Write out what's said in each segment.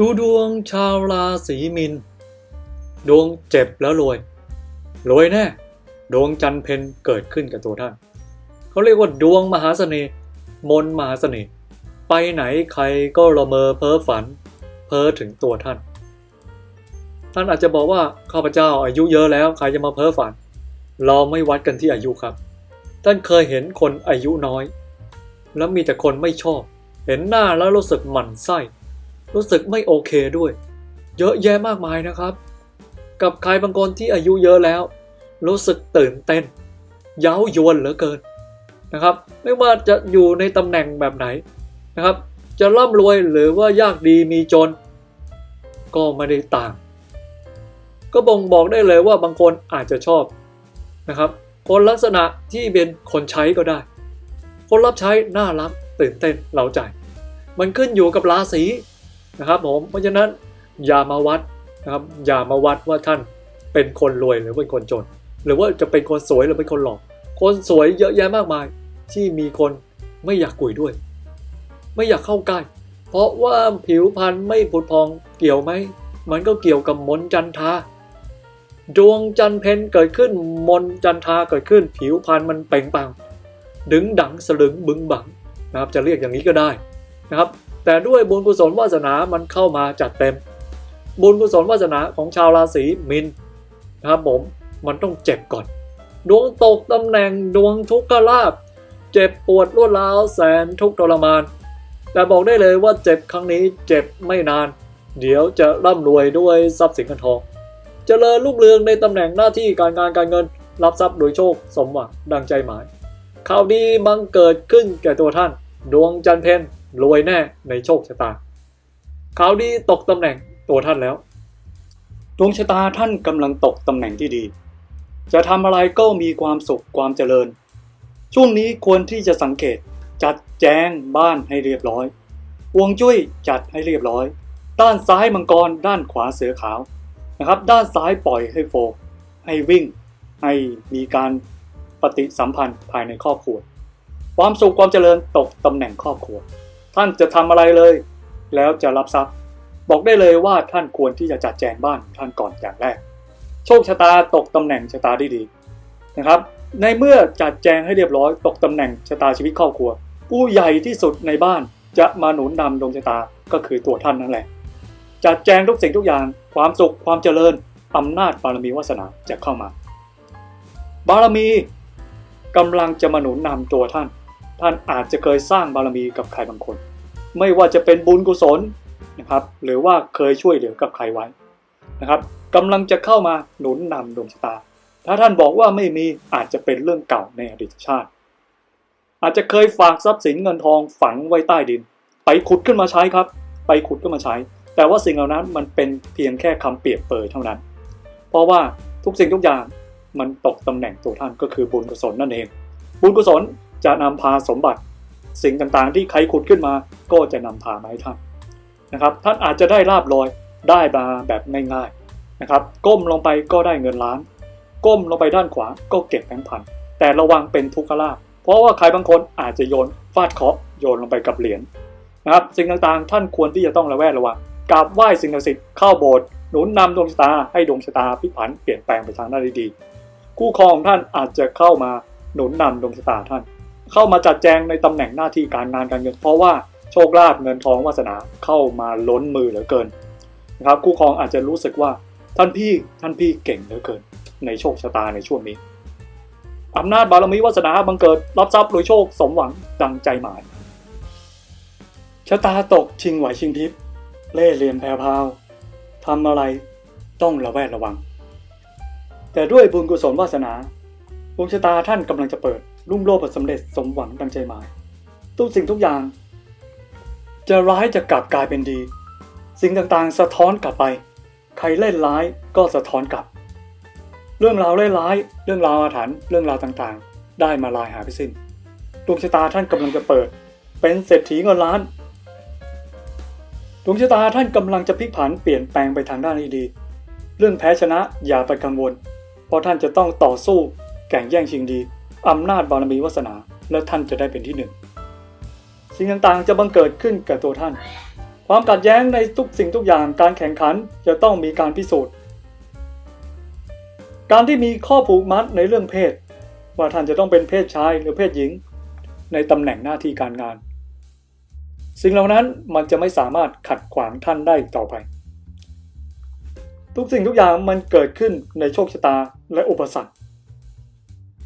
ดูดวงชาวราศีมินดวงเจ็บแล้วรวย รวยแน่ ดวงจันเพนเกิดขึ้นกับตัวท่าน เขาเรียกว่าดวงมหาเสน่ห์มนมหาเสน่ห์ไปไหนใครก็ละเมอเพ้อฝัน เพ้อถึงตัวท่าน ท่านอาจจะบอกว่าข้าพเจ้าอายุเยอะแล้วใครจะมาเพ้อฝัน เราไม่วัดกันที่อายุครับ ท่านเคยเห็นคนอายุน้อย แล้วมีแต่คนไม่ชอบ เห็นหน้าแล้วรู้สึกหมั่นไส้ รู้สึกไม่โอเคด้วย เยอะแยะมากมายนะครับ กับใครบางคนที่อายุเยอะแล้ว รู้สึกตื่นเต้น เย้ายวนเหลือเกินนะครับ ไม่ว่าจะอยู่ในตำแหน่งแบบไหนนะครับ จะร่ำรวยหรือว่ายากดีมีจน ก็ไม่ได้ต่าง ก็บ่งบอกได้เลยว่าบางคนอาจจะชอบนะครับ คนลักษณะที่เป็นคนใช้ก็ได้ คนรับใช้น่ารักตื่นเต้นเร้าใจ มันขึ้นอยู่กับราศี นะครับผมเพราะฉะนั้นอย่ามาวัดนะครับอย่ามาวัดว่าท่านเป็นคนรวยหรือเป็นคนจน หรือว่าจะเป็นคนสวยหรือเป็นคนหล่อคนสวยเยอะแยะมากมายที่มีคนไม่อยากคุยด้วย ไม่อยากเข้าใกล้ เพราะว่าผิวพรรณไม่ผุดพองเกี่ยวไหมมันก็เกี่ยวกับมนจันทาดวงจันเพนเกิดขึ้นมนจันทาเกิดขึ้น ผิวพรรณมันเปล่งปัง ดึงดังสลึงบึงบังนะครับ จะเรียกอย่างนี้ก็ได้นะครับ แต่ด้วยบุญกุศลวาสนามันเข้ามาจัดเต็ม บุญกุศลวาสนาของชาวราศีมินนะครับผมมันต้องเจ็บก่อน ดวงตกตำแหน่งดวงทุกขลาภเจ็บปวดรวดร้าวแสนทุกทรมาน แต่บอกได้เลยว่าเจ็บครั้งนี้เจ็บไม่นาน เดี๋ยวจะร่ำรวยด้วยทรัพย์สินเงินทองเจริญรุ่งเรืองในตำแหน่งหน้าที่การงานการเงิน รับทรัพย์โดยโชคสมหวังดังใจหมายข่าวดีบังเกิดขึ้นแก่ตัวท่าน ดวงจันทร์เพน รวยแน่ในโชคชะตาข่าวดีตกตำแหน่งตัวท่านแล้ว ดวงชะตาท่านกำลังตกตำแหน่งที่ดี จะทำอะไรก็มีความสุขความเจริญ ช่วงนี้ควรที่จะสังเกตจัดแจงบ้านให้เรียบร้อย วงจุ้ยจัดให้เรียบร้อย ด้านซ้ายมังกร ด้านขวาเสือขาวนะครับ ด้านซ้ายปล่อยให้โฟล์ให้วิ่ง ให้มีการปฏิสัมพันธ์ภายในครอบครัว ความสุขความเจริญตกตำแหน่งครอบครัว ท่านจะทำอะไรเลย แล้วจะรับทรัพย์ บอกได้เลยว่าท่านควรที่จะจัดแจงบ้านท่านก่อนอย่างแรก โชคชะตาตกตำแหน่งชะตาได้ดีนะครับ ในเมื่อจัดแจงให้เรียบร้อย ตกตำแหน่งชะตาชีวิตครอบครัว ผู้ใหญ่ที่สุดในบ้านจะมาหนุนนำดวงชะตาก็คือตัวท่านนั่นแหละ จัดแจงทุกสิ่งทุกอย่าง ความสุขความเจริญอำนาจบารมีวาสนาจะเข้ามา บารมีกำลังจะมาหนุนนำตัวท่าน ท่านอาจจะเคยสร้างบารมีกับใครบางคน ไม่ว่าจะเป็นบุญกุศลนะครับ หรือว่าเคยช่วยเหลือกับใครไว้นะครับกำลังจะเข้ามาหนุนนำดวงชะตา ถ้าท่านบอกว่าไม่มีอาจจะเป็นเรื่องเก่าในอดีตชาติ อาจจะเคยฝากทรัพย์สินเงินทองฝังไว้ใต้ดิน ไปขุดขึ้นมาใช้ครับ ไปขุดขึ้นมาใช้ แต่ว่าสิ่งเหล่านั้นมันเป็นเพียงแค่คำเปรียบเปรยเท่านั้น เพราะว่าทุกสิ่งทุกอย่างมันตกตำแหน่งตัวท่านก็คือบุญกุศลนั่นเอง บุญกุศล จะนำพาสมบัติ สิ่งต่างๆ ที่ใครขุดขึ้นมา ก็จะนำพามาให้ท่านนะครับ ท่านอาจจะได้ลาบลอยได้มาแบบง่ายๆนะครับ ก้มลงไปก็ได้เงินล้าน ก้มลงไปด้านขวาก็เก็บแบงค์พันแต่ระวังเป็นทุกขลาภเพราะว่าใครบางคนอาจจะโยนฟาดเคาะโยนลงไปกับเหรียญนะครับ สิ่งต่างๆ ท่านควรที่จะต้องระแวดระวังกราบไหว้สิ่งศักดิ์สิทธิ์เข้าโบสถ์หนุนนำดวงชะตาให้ดวงชะตาพิผันเปลี่ยนแปลงไปทางด้านที่ดีคู่ครองของท่านอาจจะเข้ามาหนุนนำดวงชะตาท่าน เข้ามาจัดแจงในตำแหน่งหน้าที่การงานการเงินเพราะว่าโชคลาภเงินทองวาสนาเข้ามาล้นมือเหลือเกินนะครับคู่ครองอาจจะรู้สึกว่าท่านพี่ท่านพี่เก่งเหลือเกิน ในโชคชะตาในช่วงนี้อำนาจบารมีวาสนาบังเกิดรับทรัพย์โดยโชคสมหวังดังใจหมายชะตาตกชิงไหวชิงทิพย์เล่เหลี่ยมแผ่พราวทำอะไรต้องระแวดระวัง แต่ด้วยบุญกุศลวาสนาดวงชะตาท่านกำลังจะเปิด รุ่งโรจน์สำเร็จสมหวังดังใจหมาย ทุกสิ่งทุกอย่าง จะร้ายจะกลับกลายเป็นดี สิ่งต่างๆ สะท้อนกลับไป ใครเล่นร้ายก็สะท้อนกลับ เรื่องราวเล่นร้าย เรื่องราวอาถรรพ์เรื่องราวต่างๆ ได้มาลายหายไปสิ้นดวงชะตาท่านกำลังจะเปิด เป็นเศรษฐีเงินล้านดวงชะตาท่านกำลังจะพลิกผันเปลี่ยนแปลงไปทางด้านที่ดี เรื่องแพ้ชนะอย่าไปกังวล เพราะท่านจะต้องต่อสู้แข่งแย่งชิงดี อำนาจบารมีวาสนา และท่านจะได้เป็นที่หนึ่ง สิ่งต่างๆจะบังเกิดขึ้นกับตัวท่าน ความขัดแย้งในทุกสิ่งทุกอย่างการแข่งขันจะต้องมีการพิสูจน์ การที่มีข้อผูกมัดในเรื่องเพศ ว่าท่านจะต้องเป็นเพศชายหรือเพศหญิง ในตำแหน่งหน้าที่การงาน สิ่งเหล่านั้นมันจะไม่สามารถขัดขวางท่านได้อีกต่อไป ทุกสิ่งทุกอย่างมันเกิดขึ้นในโชคชะตาและอุปสรรค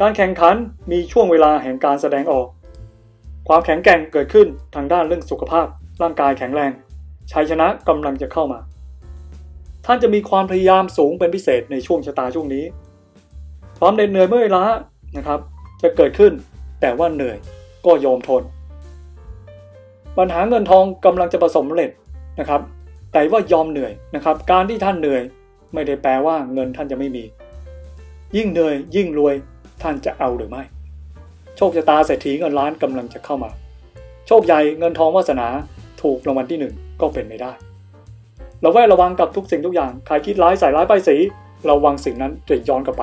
การแข่งขันมีช่วงเวลาแห่งการแสดงออก ความแข็งแกร่งเกิดขึ้นทางด้านเรื่องสุขภาพ ร่างกายแข็งแรง ชัยชนะกำลังจะเข้ามา ท่านจะมีความพยายามสูงเป็นพิเศษในช่วงชะตาช่วงนี้ ความเหน็ดเหนื่อยเมื่อยล้านะครับ จะเกิดขึ้นแต่ว่าเหนื่อยก็ยอมทน ปัญหาเงินทองกำลังจะประสบผสำเร็จนะครับ แต่ว่ายอมเหนื่อยนะครับ การที่ท่านเหนื่อย ไม่ได้แปลว่าเงินท่านจะไม่มี ยิ่งเหนื่อยยิ่งรวย ท่านจะเอาหรือไม่ โชคชะตาเศรษฐีเงินล้านกำลังจะเข้ามา โชคใหญ่เงินทองวาสนาถูกรางวัลที่หนึ่งก็เป็นไม่ได้เราแวดระวังกับทุกสิ่งทุกอย่างใครคิดร้ายใส่ร้ายป้ายสีระวังสิ่งนั้นจะย้อนกลับไป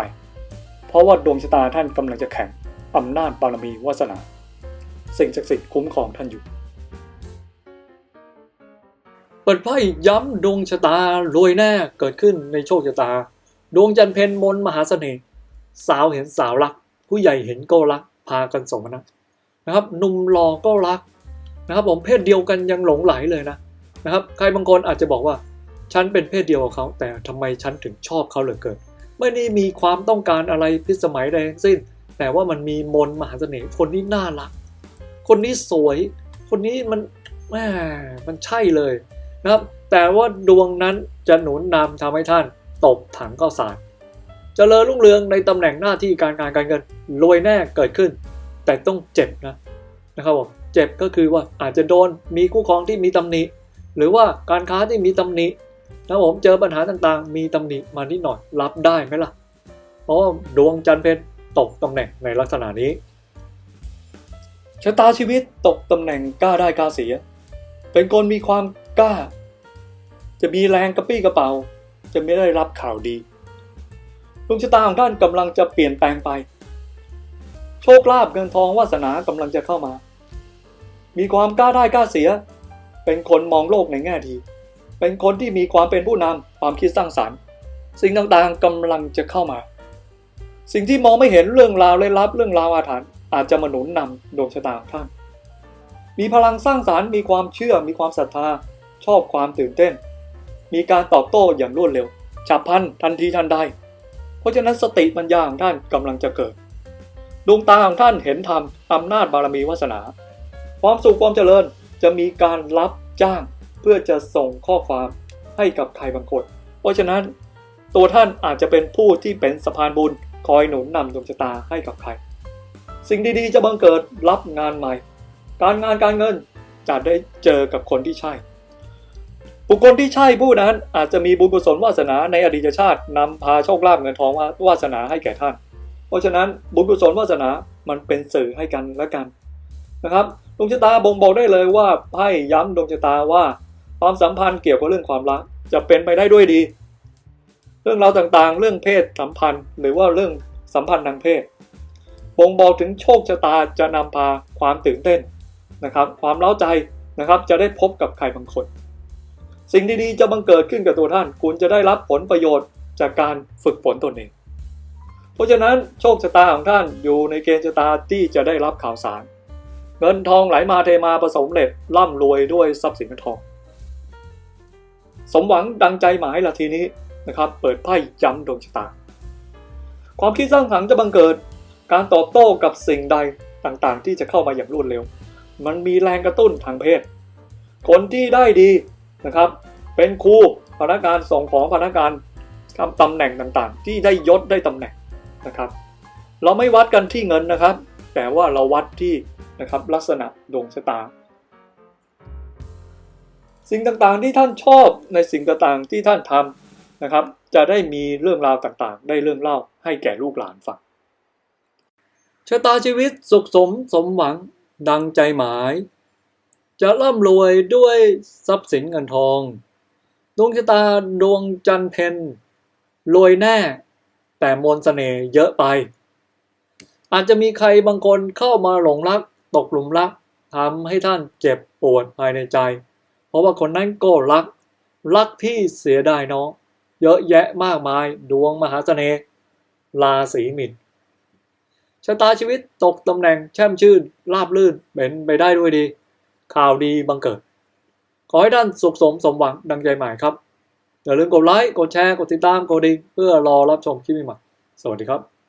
เพราะว่าดวงชะตาท่านกำลังจะแข่งอำนาจบารมีวาสนา สิ่งศักดิ์สิทธิ์คุ้มครองท่านอยู่เปิดไพ่ย้ำดวงชะตารวยแน่เกิดขึ้นในโชคชะตา ดวงจันเพนมนมหาเสน่ห์ สาวเห็นสาวรัก ผู้ใหญ่เห็นก็รัก พากันสมนักนะครับหนุ่มหล่อก็รักนะครับผมเพศเดียวกันยังหลงไหลเลยนะนะครับใครบางคนอาจจะบอกว่า ฉันเป็นเพศเดียวกับเขา แต่ทำไมฉันถึงชอบเขาเหลือเกินไม่ได้มีความต้องการอะไรพิสมัยใดทั้งสิ้น แต่ว่ามันมีมนมหาเสน่ห์คนนี้น่ารัก คนนี้สวย คนนี้มันแหมมันใช่เลยนะครับ แต่ว่าดวงนั้นจะหนุนนำทำให้ท่านตกถังข้าวสาร จริญรุ่งเรืองในตำแหน่งหน้าที่การงานการเงินรวยแน่เกิดขึ้น แต่ต้องเจ็บนะนะครับผมเจ็บก็คือว่าอาจจะโดนมีคู่ครองที่มีตำหนิ หรือว่าการค้าที่มีตำหนินะครับผมเจอปัญหาต่างๆ มีตำหนิมานิดหน่อยรับได้ไหมล่ะเพราะดวงจันทร์เพชรตกตำแหน่งในลักษณะนี้ชะตาชีวิตตกตำแหน่งกล้าได้กล้าเสีย เป็นคนมีความกล้า จะมีแรงกระปี้กระเป๋า จะไม่ได้รับข่าวดี วงชะตาของท่านกำลังจะเปลี่ยนแปลงไป โชคลาภเงินทองวาสนากำลังจะเข้ามา มีความกล้าได้กล้าเสีย เป็นคนมองโลกในแง่ดี เป็นคนที่มีความเป็นผู้นำความคิดสร้างสรรค์ สิ่งต่างๆกำลังจะเข้ามา สิ่งที่มองไม่เห็นเรื่องราวเลยลับเรื่องราวอาถรรพ์อาจจะมาหนุนนำดวงชะตาของท่าน มีพลังสร้างสารรค์มีความเชื่อมีความศรัทธา ชอบความตื่นเต้น มีการตอบโต้อย่างรวดเร็วฉับพลันทันทีทันใด เพราะฉะนั้นสติปัญญาของท่านกำลังจะเกิด ดวงตาของท่านเห็นธรรมอำนาจบารมีวาสนา ความสุขความเจริญจะมีการรับจ้างเพื่อจะส่งข้อความให้กับใครบางคน เพราะฉะนั้นตัวท่านอาจจะเป็นผู้ที่เป็นสะพานบุญคอยหนุนนำดวงชะตาให้กับใคร สิ่งดีๆจะบังเกิดรับงานใหม่ การงานการเงินจะได้เจอกับคนที่ใช่ บุคคลที่ใช่ผู้นั้นอาจจะมีบุญกุศลวาสนาในอดีตชาตินำพาโชคลาภเงินทองวาสนาให้แก่ท่าน เพราะฉะนั้นบุญกุศลวาสนามันเป็นสื่อให้กันและกันนะครับดวงชะตาบ่งบอกได้เลยว่าไพ่ย้ำดวงชะตาว่า ความสัมพันธ์เกี่ยวกับเรื่องความรักจะเป็นไปได้ด้วยดี เรื่องราวต่างๆ เรื่องเพศสัมพันธ์ หรือว่าเรื่องสัมพันธ์ทางเพศบ่งบอกถึงโชคชะตาจะนำพาความตื่นเต้นนะครับ ความเล้าใจนะครับจะได้พบกับใครบางคน สิ่งดีๆจะบังเกิดขึ้นกับตัวท่าน คุณจะได้รับผลประโยชน์จากการฝึกฝนตนเอง เพราะฉะนั้นโชคชะตาของท่านอยู่ในเกณฑ์ชะตาที่จะได้รับข่าวสาร เงินทองไหลมาเทมาประสมเร็จร่ำรวยด้วยทรัพย์สินเงินทอง สมหวังดังใจหมายละทีนี้นะครับ เปิดไพ่ย้ำดวงชะตา ความคิดสร้างสรรค์จะบังเกิด การตอบโต้กับสิ่งใดต่างๆ ที่จะเข้ามาอย่างรวดเร็ว มันมีแรงกระตุ้นทางเพศ คนที่ได้ดี นะครับ เป็นครูพนักงานส่งของพนักงานทำตำแหน่งต่างๆ ที่ได้ยศได้ตำแหน่งนะครับ เราไม่วัดกันที่เงินนะครับ แต่ว่าเราวัดที่นะครับลักษณะดวงชะตา สิ่งต่างๆที่ท่านชอบในสิ่งต่างๆที่ท่านทำนะครับ จะได้มีเรื่องราวต่างๆ ได้เรื่องเล่าให้แก่ลูกหลานฟังชะตาชีวิตสุขสมสมหวังดังใจหมาย จะร่ำรวยด้วยทรัพย์สินเงินทอง ดวงชะตาดวงจันทร์เพนรวยแน่ แต่มนต์เสน่ห์เยอะไป อาจจะมีใครบางคนเข้ามาหลงรัก ตกหลุมรักทำให้ท่านเจ็บปวดภายในใจ เพราะว่าคนนั้นก็รัก รักพี่เสียดายน้องเยอะแยะมากมายดวงมหาเสน่ห์ราศีมินชะตาชีวิตตกตำแหน่งแช่มชื่นราบลื่นเป็นไปได้ด้วยดี ข่าวดีบังเกิด ขอให้ท่านสุขสมสมหวังดังใจหมายครับ อย่าลืมกดไลค์ กดแชร์ กดติดตาม กดดิ่งเพื่อรอรับชมคลิปใหม่ สวัสดีครับ